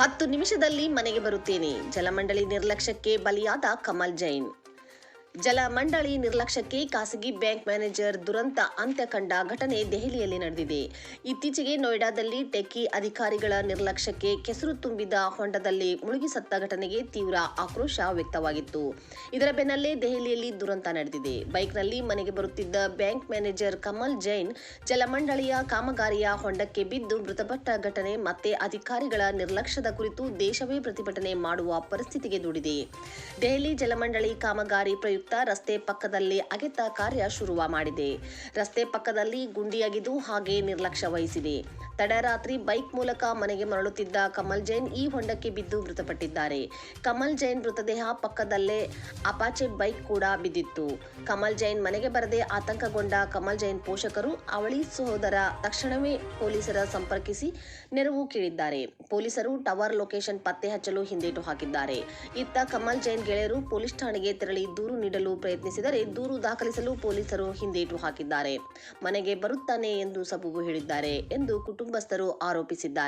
ಹತ್ತು ನಿಮಿಷದಲ್ಲಿ ಮನೆಗೆ ಬರುತ್ತೇನೆ. ಜಲಮಂಡಳಿ ನಿರ್ಲಕ್ಷ್ಯಕ್ಕೆ ಬಲಿಯಾದ ಕಮಲ್ ಜೈನ್. ಜಲಮಂಡಳಿ ನಿರ್ಲಕ್ಷ್ಯಕ್ಕೆ ಖಾಸಗಿ ಬ್ಯಾಂಕ್ ಮ್ಯಾನೇಜರ್ ದುರಂತ ಅಂತ್ಯ ಕಂಡ ಘಟನೆ ದೆಹಲಿಯಲ್ಲಿ ನಡೆದಿದೆ. ಇತ್ತೀಚೆಗೆ ನೋಯ್ಡಾದಲ್ಲಿ ಟೆಕ್ಕಿ ಅಧಿಕಾರಿಗಳ ನಿರ್ಲಕ್ಷ್ಯಕ್ಕೆ ಕೆಸರು ತುಂಬಿದ ಹೊಂಡದಲ್ಲಿ ಮುಳುಗಿ ಸತ್ತ ಘಟನೆಗೆ ತೀವ್ರ ಆಕ್ರೋಶ ವ್ಯಕ್ತವಾಗಿತ್ತು. ಇದರ ಬೆನ್ನಲ್ಲೇ ದೆಹಲಿಯಲ್ಲಿ ದುರಂತ ನಡೆದಿದೆ. ಬೈಕ್ನಲ್ಲಿ ಮನೆಗೆ ಬರುತ್ತಿದ್ದ ಬ್ಯಾಂಕ್ ಮ್ಯಾನೇಜರ್ ಕಮಲ್ ಜೈನ್ ಜಲಮಂಡಳಿಯ ಕಾಮಗಾರಿಯ ಹೊಂಡಕ್ಕೆ ಬಿದ್ದು ಮೃತಪಟ್ಟ ಘಟನೆ ಮತ್ತೆ ಅಧಿಕಾರಿಗಳ ನಿರ್ಲಕ್ಷ್ಯದ ಕುರಿತು ದೇಶವೇ ಪ್ರತಿಭಟನೆ ಮಾಡುವ ಪರಿಸ್ಥಿತಿಗೆ ದೂಡಿದೆ. ದೆಹಲಿ ಜಲಮಂಡಳಿ ಕಾಮಗಾರಿ ಪ್ರಯುಕ್ತ ರಸ್ತೆ ಪಕ್ಕದಲ್ಲಿ ಅಗೆತ ಕಾರ್ಯ ಶುರುವ ಮಾಡಿದೆ. ರಸ್ತೆ ಪಕ್ಕದಲ್ಲಿ ಗುಂಡಿಯಾಗಿದ್ದು ಹಾಗೆ ನಿರ್ಲಕ್ಷ್ಯ ವಹಿಸಿದೆ. ತಡರಾತ್ರಿ ಬೈಕ್ ಮೂಲಕ ಮನೆಗೆ ಮರಳುತ್ತಿದ್ದ ಕಮಲ್ ಜೈನ್ ಈ ಹೊಂಡಕ್ಕೆ ಬಿದ್ದು ಮೃತಪಟ್ಟಿದ್ದಾರೆ. ಕಮಲ್ ಜೈನ್ ಮೃತದೇಹ ಪಕ್ಕದಲ್ಲೇ ಅಪಾಚೆ ಬೈಕ್ ಕೂಡ ಬಿದ್ದಿತ್ತು. ಕಮಲ್ ಜೈನ್ ಮನೆಗೆ ಬರದೆ ಆತಂಕಗೊಂಡ ಕಮಲ್ ಜೈನ್ ಪೋಷಕರು ಅವಳಿ ಸಹೋದರ ತಕ್ಷಣವೇ ಪೊಲೀಸರ ಸಂಪರ್ಕಿಸಿ ನೆರವು ಕೇಳಿದ್ದಾರೆ. ಪೊಲೀಸರು ಟವರ್ ಲೊಕೇಶನ್ ಪತ್ತೆ ಹಚ್ಚಲು ಹಿಂದೇಟು ಹಾಕಿದ್ದಾರೆ. ಇತ್ತ ಕಮಲ್ ಜೈನ್ ಗೆಳೆಯರು ಪೊಲೀಸ್ ಠಾಣೆಗೆ ತೆರಳಿ ದೂರು ನೀಡಲು ಪ್ರಯತ್ನಿಸಿದರೆ ದೂರು ದಾಖಲಿಸಲು ಪೊಲೀಸರು ಹಿಂದೇಟು ಹಾಕಿದ್ದಾರೆ. ಮನೆಗೆ ಬರುತ್ತಾನೆ ಎಂದು ಸಬೂಬು ಹೇಳಿದ್ದಾರೆ ಎಂದು ಕುಟುಂಬಸ್ಥರು ಆರೋಪಿಸಿದ್ದಾರೆ.